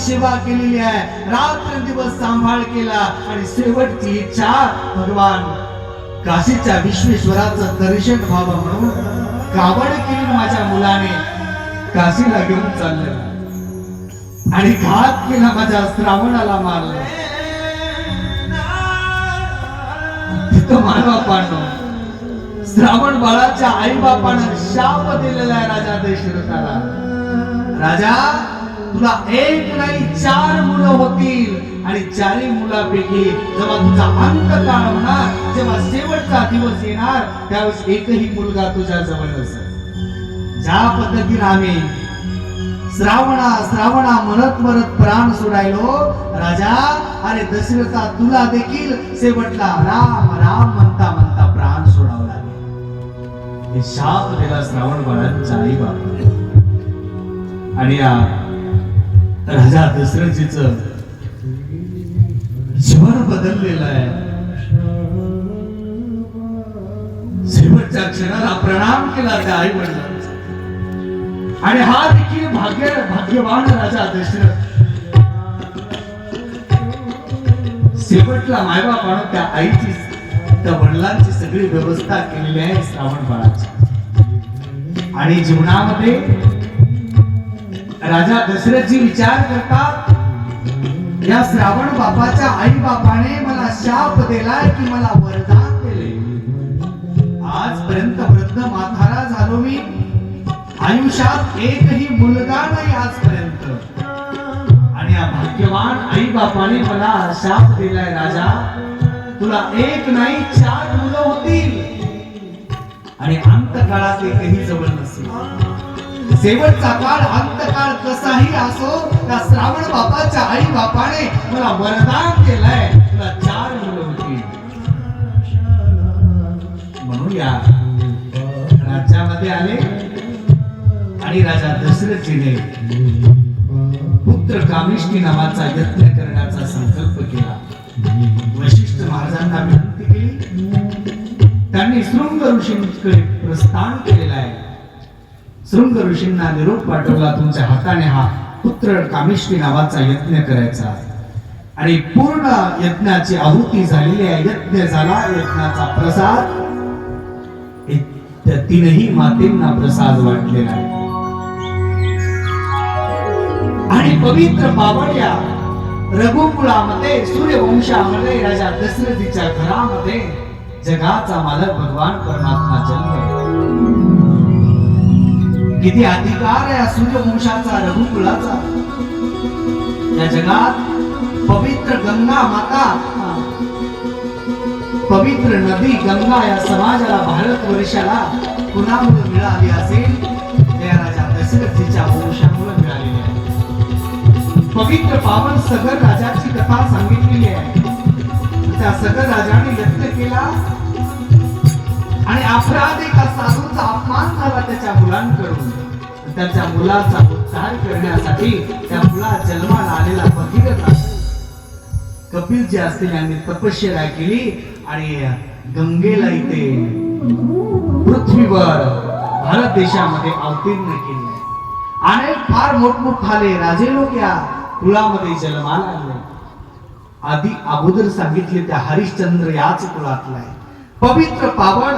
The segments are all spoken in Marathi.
सेवा केलेली आहे. रात्र दिवस सांभाळ केला आणि शेवटची इच्छा भगवान काशीच्या विश्वेश्वराचं दर्शन व्हावं म्हणून कावड केली माझ्या मुलाने. काशीला घेऊन चाललं. आणि घात केला माझ्या श्रावणाला मारलं. तिथं मानवा पांडव श्रावण बाळाच्या आई बापानं शाप दिलेला आहे राजा दशरथाला. राजा तुला एक नाही चार मुलं होतील. आणि चारही मुलापैकी जेव्हा तुझा अंत काळ होणार जेव्हा शेवटचा दिवस येणार त्यावेळेस एकही मुलगा तुझ्या जवळ असेल ज्या पद्धतीने आम्ही श्रावणा श्रावणा मरत मरत प्राण सोडायलो राजा अरे दशरथा तुला देखील शेवटला राम राम म्हणता म्हणता प्राण सोडावं लागेल. हे शाप दिला श्रावण बाळांच्या आई बाप आणि या राजा दशरथीच जीवन बदललेलं आहे. शेवटच्या क्षणाला प्रणाम केला त्या आई वडिलांचा. आणि हा देखील भाग्य भाग्यवान राजा दशरथ. शेवटला म्हणून त्या आईची त्या वडिलांची सगळी व्यवस्था केलेली आहे श्रावण बाळाची आणि जीवनामध्ये राजा दशरथजी विचार करतात या श्रावण बापाच्या आई बापाने मला शाप दिलाय की मला वरदान दिले आजपर्यंत वृद्ध माथारा झालो मी. आयुष्यात एकही मुलगा नाही आजपर्यंत. आणि या भाग्यवान आई बापाने मला शाप दिलाय राजा. तुला एक नाही चार मुलं होतील. आणि अंत काळात एकही जवळ नसेल. शेवटचा काळ अंतकाळ कसाही असो त्या श्रावण बापाच्या आई बापाने मला वरदान केलंय तुला चार मुलं होती. म्हणून या राज्यामध्ये आले आणि राजा दशरथजीने पुत्र कामिष्ठी नावाचा यत्न करण्याचा संकल्प केला. वशिष्ठ महाराजांना विनंती केली. त्यांनी शृंग ऋषींकडे प्रस्थान केलेला आहे. शृंग ऋषींना निरोप पाठवला तुमच्या हाताने हा पुत्र कामिष्ठी नावाचा यज्ञ करायचा. आणि पूर्ण यज्ञाची आहुती झालेली आहे. यज्ञ झाला यज्ञाचा प्रसाद. त्या तीनही मातेंना प्रसाद वाटलेला आहे. आणि पवित्र पावड्या रघुकुळामध्ये सूर्यवंशामध्ये राजा दशरथीच्या घरामध्ये जगाचा मालक भगवान परमात्मा जन्म किती अधिकार आहे सूर्यवंशाचा रघुकुलाचा? या जगात पवित्र गंगा माता पवित्र नदी गंगा या समाजाला भारत वर्षाला कुणामुळे मिळाली असेल? त्या राजा दशरथीच्या वंशामुळे मिळालेली आहे पवित्र पावन सगर राजाची कथा सांगितलेली आहे. त्या सगर राजाने यत्न केला आणि अपराध एका साधूचा अपमान झाला त्याच्या मुलांकडून? त्याच्या मुलाचा उद्धार करण्यासाठी त्या मुला जन्माला आलेला भगीरथ कपिल जे असतील यांनी तपश्चर्या केली आणि गंगेला इथे पृथ्वीवर भारत देशामध्ये अवतीर्ण केले. अनेक फार मोठमोठाले राजे लोक या कुळामध्ये जन्माला आले. आधी अगोदर सांगितले त्या हरिश्चंद्र याच कुळातला आहे. पवित्र पावन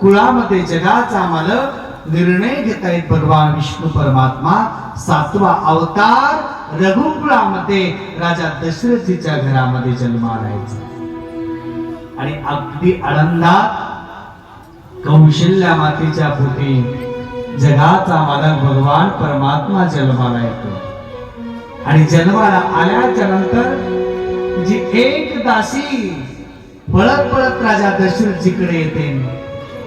कुळामध्ये जगाचा मालक निर्णय घेता आहेत भगवान विष्णू परमात्मा सातवा अवतार रघुकुळामध्ये राजा दशरथीच्या घरामध्ये जन्माला आणि अगदी आनंदात कौशल्या मातेच्या पोटी जगाचा मालक भगवान परमात्मा जन्माला येतो. आणि जन्माला आल्याच्यानंतर जी एक दासी पळत पळत राजा दशरथजीकडे येते.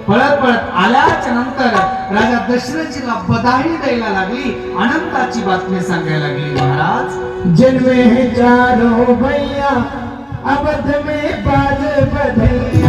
पळत पळत आल्याच्यानंतर राजा दशरथजीला बधाई द्यायला लागली. अनंताची बातमी सांगायला लागली महाराज जन्मे चारो भैया अवध में बाज बधैया